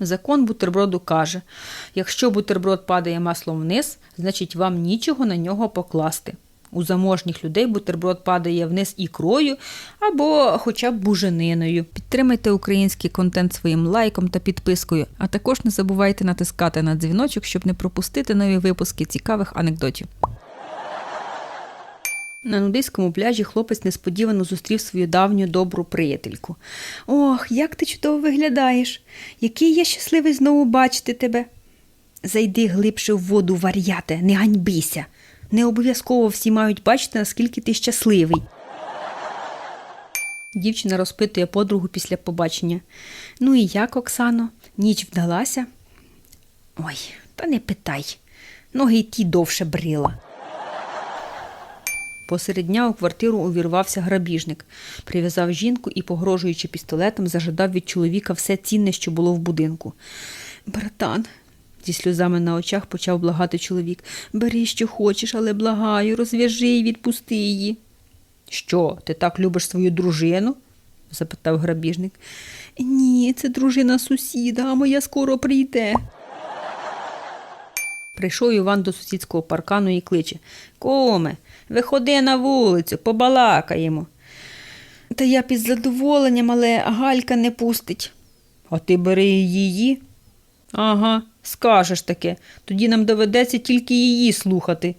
Закон бутерброду каже: якщо бутерброд падає маслом вниз, значить вам нічого на нього покласти. У заможніх людей бутерброд падає вниз ікрою або хоча б бужениною. Підтримайте український контент своїм лайком та підпискою, а також не забувайте натискати на дзвіночок, щоб не пропустити нові випуски цікавих анекдотів. На нудиському пляжі хлопець несподівано зустрів свою давню добру приятельку. Ох, як ти чудово виглядаєш! Який я щасливий знову бачити тебе. Зайди глибше в воду, вар'яте, не ганьбися. Не обов'язково всі мають бачити, наскільки ти щасливий. Дівчина розпитує подругу після побачення. Ну і як, Оксано, ніч вдалася? Ой, та не питай. Ноги й ті довше брила. Посеред дня у квартиру увірвався грабіжник, прив'язав жінку і, погрожуючи пістолетом, зажадав від чоловіка все цінне, що було в будинку. Братан, зі сльозами на очах почав благати чоловік. Бери, що хочеш, але благаю, розв'яжи і відпусти її. Що, ти так любиш свою дружину? запитав грабіжник. Ні, це дружина сусіда, а моя скоро прийде. Прийшов Іван до сусідського паркану і кличе Коме, виходи на вулицю, побалакаємо. Та я під задоволенням, але Галька не пустить. А ти бери її? Ага, скажеш таке. Тоді нам доведеться тільки її слухати.